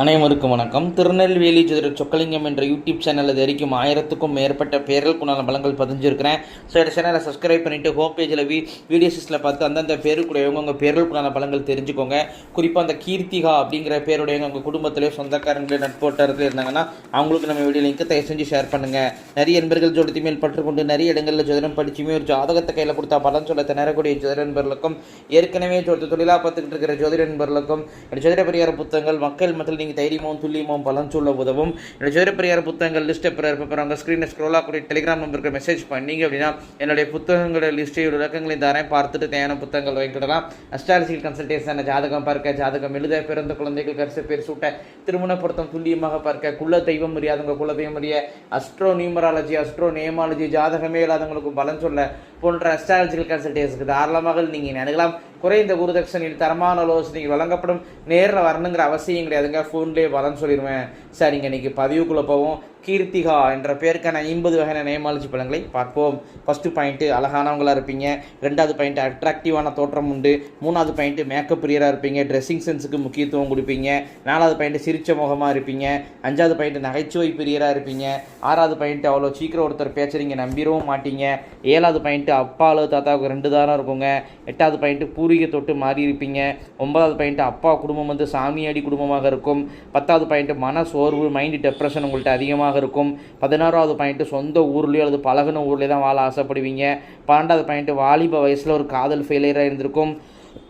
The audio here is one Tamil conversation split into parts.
அனைவருக்கும் வணக்கம். திருநெல்வேலி ஜோதிட சொக்கலிங்கம் என்ற யூடியூப் சேனல் இது வரைக்கும் ஆயிரத்துக்கும் மேற்பட்ட பேர்களுக்குண்டான பலங்கள் பதிஞ்சிருக்கிறேன். ஸோ இந்த சேனலை சப்ஸ்கிரைப் பண்ணிவிட்டு ஹோம் பேஜில் வீ வீடியோஸில் பார்த்து அந்தந்த பேருக்குடையவங்க உங்கள் பேர்களுக்குண்டான பலங்கள் தெரிஞ்சுக்கோங்க. குறிப்பாக அந்த கீர்த்திகா அப்படிங்கிற பேருடையவங்க உங்கள் குடும்பத்திலே சொந்தக்காரங்களே நட்போட்டத்தில் இருந்தாங்கன்னா அவங்களுக்கு நம்ம வீடியோ லிங்க்கு தயவு செஞ்சு ஷேர் பண்ணுங்கள் நிறைய நண்பர்கள் ஜோடத்தி மேல் பற்றுக்கொண்டு நிறைய இடங்களில் ஜோதிடம் படிச்சுமே ஒரு ஜாதகத்தை கையில் கொடுத்தா பலன் சொல்ல திணறக்கூடிய ஜோதிட நண்பர்களுக்கும் ஏற்கனவே ஜோதி தொழிலாக பார்த்துக்கிட்டு இருக்கிற ஜோதிட நண்பர்களுக்கும் ஜோதிட பரிகார புத்தகங்கள் மக்கள் மத்தியில் நீங்கள் தைரியமும் துல்லியமும் பலன் சொல்ல உதவும். என்னோட ஜோதிட புத்தகங்கள் லிஸ்ட்டை அப்புறம் அப்புறம் உங்கள் ஸ்க்ரீனில் ஸ்க்ரோல் ஆகக்கூடிய டெலிகிராம் நம்பருக்கு மெசேஜ் பண்ணீங்க அப்படின்னா என்னுடைய புத்தகங்களோட லிஸ்ட்டை விளக்கங்களை தரேன் பார்த்துட்டு தேவையான புத்தகங்கள் வாங்கிக்கிடலாம். அஸ்ட்ராலஜிக்கல் கன்சல்டேஷன் ஜாதகம் பார்க்க ஜாதகம் எழுத பிறந்த குழந்தைகள் கரிசு பேர் சூட்ட திருமண பொருத்தம் துல்லியமாக பார்க்க குல தெய்வம் அறியாதவங்க குல தெய்வம் அறிய அஸ்ட்ரோ நியூமராலஜி அஸ்ட்ரோ நேமாலஜி ஜாதகமே இல்லாதவங்களுக்கு பலன் சொல்ல போன்ற அஸ்ட்ராலஜிக்கல் கன்சல்டேஷனுக்கு தாராளமாக நீங்கள் நினைக்கலாம் குறைந்த குருதட்சணையில் தரமான ஆலோசனைகள் வழங்கப்படும். நேரில் வரணுங்கிற அவசியம் கிடையாதுங்க. ஃபோன்லேயே வரேன்னு சொல்லிடுவேன். சரிங்க இன்னைக்கு பதிவுக்குள்ளே போவோம். கீர்த்திகா என்ற பேருக்கான ஐம்பது வகையான நேமாலஜி பழங்களை பார்ப்போம். ஃபஸ்ட்டு பாயிண்ட்டு அழகானவங்களாக இருப்பீங்க. ரெண்டாவது பாயிண்ட் அட்ராக்டிவான தோற்றம் உண்டு. மூணாவது பாயிண்ட்டு மேக்கப் பிரியராக இருப்பீங்க. ட்ரெஸ்ஸிங் சென்ஸுக்கு முக்கியத்துவம் கொடுப்பீங்க. நாலாவது பாயிண்ட் சிரிச்ச முகமாக இருப்பீங்க. அஞ்சாவது பாயிண்ட் நகைச்சுவை பிரியராக இருப்பீங்க. ஆறாவது பாயிண்ட் அவ்வளோ சீக்கிரம் ஒருத்தர் பேச்ச நீங்கள் நம்பிடவும் மாட்டீங்க. ஏழாவது பாயிண்ட்டு அப்பா அளவு தாத்தாவுக்கு ரெண்டு தாரம் இருக்குங்க. எட்டாவது பாயிண்ட்டு பூர்வீக தொட்டு மாறி இருப்பீங்க. ஒன்பதாவது பாயிண்ட் அப்பா குடும்பம் வந்து சாமியாடி குடும்பமாக இருக்கும். பத்தாவது பாயிண்ட் மன சோர்வு மைண்ட் டெப்ரெஷன் உங்கள்கிட்ட அதிகமாக இருக்கும். பதினாறாவது பாயிண்ட் சொந்த ஊர்லேயோ அல்லது பழகுன ஊர்லேயே தான் வாழ ஆசைப்படுவீங்க. பன்னெண்டாவது பாயிண்ட் வாலிப வயசில் ஒரு காதல் ஃபெயிலியராக இருந்திருக்கும்.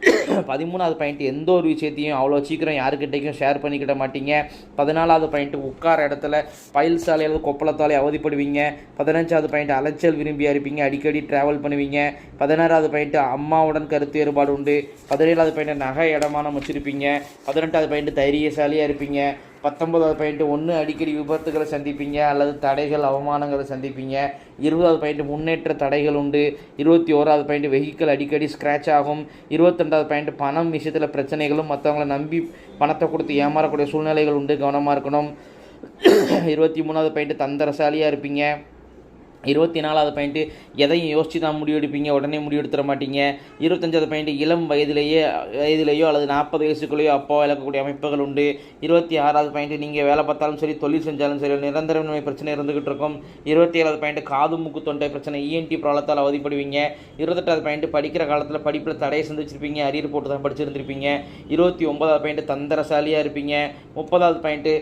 பதிமூணாவது பாயிண்ட் எந்த ஒரு விஷயத்தையும் அவ்வளோ சீக்கிரம் யாருக்கிட்டையும் ஷேர் பண்ணிக்கிட மாட்டீங்க. பதினாலாவது பாயிண்ட் உட்கார இடத்துல பயில் சாலை அல்லது கொப்பளத்தாலே அவதிப்படுவீங்க. பதினஞ்சாவது பாயிண்ட் அலைச்சல் விரும்பியா இருப்பீங்க. அடிக்கடி ட்ராவல் பண்ணுவீங்க. பதினாறாவது பாயிண்ட் அம்மாவுடன் கருத்து வேறுபாடு உண்டு. பதினேழாவது பாயிண்ட் நகை இடமானம் வச்சுருப்பீங்க. பதினெட்டாவது பாயிண்ட் தைரியசாலியாக இருப்பீங்க. பத்தொன்பதாவது பாயிண்ட் ஒன்று அடிக்கடி விபத்துகளை சந்திப்பீங்க அல்லது தடைகள் அவமானங்களை சந்திப்பீங்க. இருபதாவது பாயிண்ட் முன்னேற்ற தடைகள் உண்டு. இருபத்தி ஓராவது பாயிண்ட் வெஹிக்கிள் அடிக்கடி ஸ்க்ராட்ச் ஆகும். இருபத்தெண்டாவது பாயிண்ட் பணம் விஷயத்தில் பிரச்சனைகளும் மற்றவங்கள நம்பி பணத்தை கொடுத்து ஏமாறக்கூடிய சூழ்நிலைகள் உண்டு. கவனமாக இருக்கணும். இருபத்தி மூணாவது பாயிண்ட் தந்திரசாலியாக இருப்பீங்க. இருபத்தி நாலாவது பாயிண்ட்டு எதையும் யோசித்து தான் முடிவெடுப்பீங்க உடனே முடிவெடுத்துட மாட்டீங்க. இருபத்தஞ்சாவது பாயிண்ட் இளம் வயதிலேயே வயதிலேயோ அல்லது நாற்பது வயசுக்குள்ளேயோ அப்போ இழக்கக்கூடிய அமைப்புகள் உண்டு. இருபத்தி ஆறாவது பாயிண்ட் நீங்கள் வேலை பார்த்தாலும் சரி தொழில் செஞ்சாலும் சரி நிரந்தரமை பிரச்சனை இருந்துகிட்டு இருக்கும். இருபத்தி ஏழாவது பாயிண்ட் காது மூக்கு தொண்டை பிரச்சனை இஎன்டி ப்ராப்ளத்தால் அவதிப்படுவீங்க. இருபத்தெட்டாவது பாயிண்ட் படிக்கிற காலத்தில் படிப்பில் தடையை சந்திச்சிருப்பீங்க அரியர் போட்டு தான் படிச்சிருந்திருப்பீங்க. இருபத்தி ஒன்பதாவது பாயிண்ட் தந்திரசாலியாக இருப்பீங்க. முப்பதாவது பாயிண்ட்டு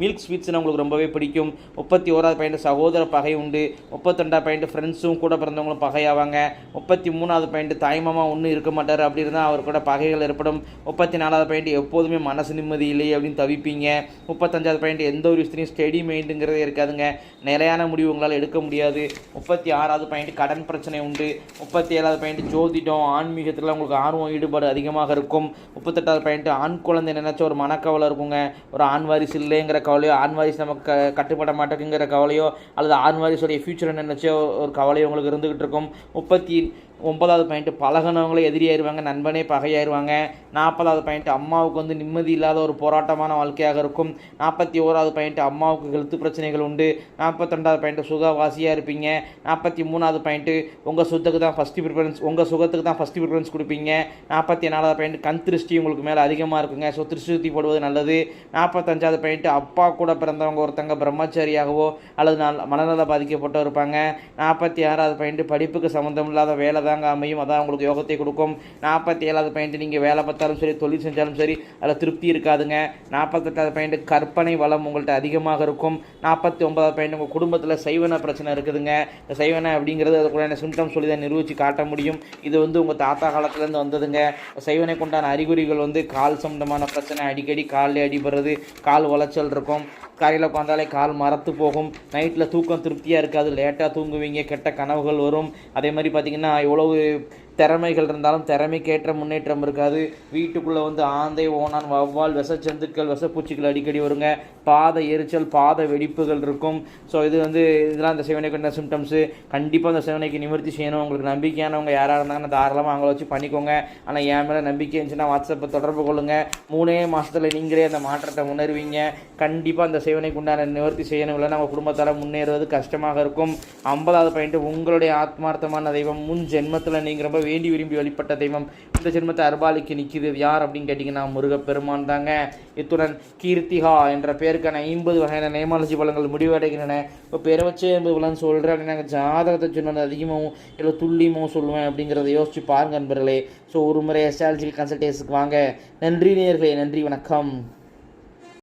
மில்க் ஸ்வீட்ஸ்னால் உங்களுக்கு ரொம்பவே பிடிக்கும். முப்பத்தி ஓராவது பாயிண்ட் சகோதர பகை உண்டு. முப்பத்தெண்டாவது பாயிண்ட் ஃப்ரெண்ட்ஸும் கூட பிறந்தவங்களும் பகையாவாங்க. முப்பத்தி மூணாவது பாயிண்ட் தாய்மாமா ஒன்றும் இருக்க மாட்டார். அப்படி இருந்தால் அவர் கூட பகைகள் ஏற்படும். முப்பத்தி நாலாவது பாயிண்ட் எப்போதுமே மனசு நிம்மதி இல்லை அப்படின்னு தவிப்பீங்க. முப்பத்தஞ்சாவது பாயிண்ட் எந்த ஒரு விஷயத்தையும் ஸ்டெடி மைண்டுங்கிறதே இருக்காதுங்க. நிலையான முடிவு உங்களால் எடுக்க முடியாது. முப்பத்தி ஆறாவது பாயிண்ட் கடன் பிரச்சனை உண்டு. முப்பத்தி ஏழாவது பாயிண்ட் ஜோதிடம் ஆன்மீகத்தில் உங்களுக்கு ஆர்வம் ஈடுபாடு அதிகமாக இருக்கும். முப்பத்தெட்டாவது பாயிண்ட் ஆண் குழந்தை நினைச்ச ஒரு மனக்கவலை இருக்குங்க. ஒரு ஆண் வாரிசு இல்லைங்கிற கவலையோ ஆண் வாரிசு நமக்கு க- கட்டுப்பட மாட்டேங்குங்கிற கவலையோ அல்லது ஆண் வாரிசுடைய ஃபியூச்சரை நினைச்சோ ஒரு கவலையோ உங்களுக்கு இருந்துகிட்டு இருக்கும். முப்பத்தி ஒன்பதாவது பாயிண்ட் பழகினவங்களே எதிரியாயிருவாங்க நண்பனே பகையாயிருவாங்க. நாற்பதாவது பாயிண்ட் அம்மாவுக்கு வந்து நிம்மதி இல்லாத ஒரு போராட்டமான வாழ்க்கையாக இருக்கும். நாற்பத்தி ஓராவது பாயிண்ட் அம்மாவுக்கு ஹெல்த் பிரச்சனைகள் உண்டு. நாற்பத்தெண்டாவது பாயிண்ட் சுகவாசியாக இருப்பீங்க. நாற்பத்தி மூணாவது பாயிண்ட்டு உங்கள் சுத்தத்துக்கு தான் ஃபஸ்ட்டு ப்ரிஃபரன்ஸ் உங்கள் சுகத்துக்கு தான் ஃபஸ்ட்டு ப்ரிஃபரன்ஸ் கொடுப்பீங்க. நாற்பத்தி நாலாவது பாயிண்ட் கண் திருஷ்டி உங்களுக்கு மேலே அதிகமாக இருக்குங்க. ஸோ திருஷ்டி போடுவது நல்லது. நாற்பத்தஞ்சாவது பாயிண்ட் அப்பா கூட பிறந்தவங்க ஒருத்தங்க பிரம்மச்சாரியாகவோ அல்லது நல் மனநல பாதிக்கப்பட்டோ இருப்பாங்க. நாற்பத்தி ஆறாவது பாயிண்ட் படிப்புக்கு சம்மந்தம் இல்லாத வேலை தாங்க அமையும். அதான் உங்களுக்கு யோகத்தை கொடுக்கும். நாற்பத்தி ஏழாவது பாயிண்ட் நீங்கள் வேலை பார்த்தாலும் சரி தொழில் செஞ்சாலும் சரி அதில் திருப்தி இருக்காதுங்க. நாற்பத்தெட்டாவது பாயிண்ட் கற்பனை வளம் உங்கள்கிட்ட அதிகமாக இருக்கும். நாற்பத்தி ஒன்பதாவது பாயிண்ட் உங்கள் குடும்பத்தில் சைவன பிரச்சனை இருக்குதுங்க. இந்த சைவன அப்படிங்கிறது அதுக்குள்ளான சிம்டம் சொல்லி தான் நிரூபித்து காட்ட முடியும். இது வந்து உங்கள் தாத்தா காலத்துலேருந்து வந்ததுங்க. சைவனை கொண்டான அறிகுறிகள் வந்து கால் சம்பந்தமான பிரச்சனை. அடிக்கடி காலில் அடிபடுறது கால் உளைச்சல் இருக்கும். காலையில் உட்காந்தாலே கால் மரத்து போகும். நைட்டில் தூக்கம் திருப்தியாக இருக்காது. லேட்டாக தூங்குவீங்க. கெட்ட கனவுகள் வரும். அதே மாதிரி பார்த்திங்கன்னா எவ்வளவு திறமைகள் இருந்தாலும் திறமைக்கேற்ற முன்னேற்றம் இருக்காது. வீட்டுக்குள்ளே வந்து ஆந்தை ஓனான் வவ்வால் விஷச்சந்துக்கள் விசப்பூச்சிகள் அடிக்கடி வருங்க. பாத எரிச்சல் பாத வெடிப்புகள் இருக்கும். ஸோ இது வந்து இதெல்லாம் அந்த சிவனை கொண்ட சிம்டம்ஸு கண்டிப்பாக அந்த சிவனைக்கு நிவர்த்தி செய்யணும். உங்களுக்கு நம்பிக்கையானவங்க யாராக இருந்தாங்கன்னா தாராளமாக அவங்கள வச்சு பண்ணிக்கோங்க. ஆனால் என் மேலே நம்பிக்கை இருந்துச்சுன்னா வாட்ஸ்அப்பை தொடர்பு கொள்ளுங்கள் மூணே மாதத்தில் நீங்களே அந்த மாற்றத்தை உணர்வீங்க. கண்டிப்பாக அந்த சிவனைக்கு உண்டான நிவர்த்தி செய்யணும். இல்லை நம்ம குடும்பத்தால் முன்னேறுவது கஷ்டமாக இருக்கும். ஐம்பதாவது பாயிண்ட்டு உங்களுடைய ஆத்மார்த்தமான தெய்வம் முன் ஜென்மத்தில் நீங்கள் ரொம்ப வேண்டி விரும்பி வழிபட்ட தெய்வம். இந்த ஜென்மத்தை அருபாலிக்கு நிற்கிது யார் அப்படின்னு கேட்டிங்கன்னா முருகப்பெருமான் தாங்க. இத்துடன் கீர்த்திகா என்ற பெயருக்கான ஐம்பது வகையான நேமாலஜி பலங்கள் முடிவடைகின்றன. இப்போ பேரை வச்சு ஐம்பது பலன் சொல்கிறேன் அப்படின்னா ஜாதகத்தை சொன்னது அதிகமாகவும் இல்லை துல்லியமாகவும் சொல்லுவேன் அப்படிங்கிறத யோசிச்சு பாருங்க நண்பர்களே. ஸோ ஒரு முறை எஸ்ட்ராலஜிக்கல் கன்சல்டேஷனுக்கு வாங்க. நன்றி நேர்களே. நன்றி. வணக்கம்.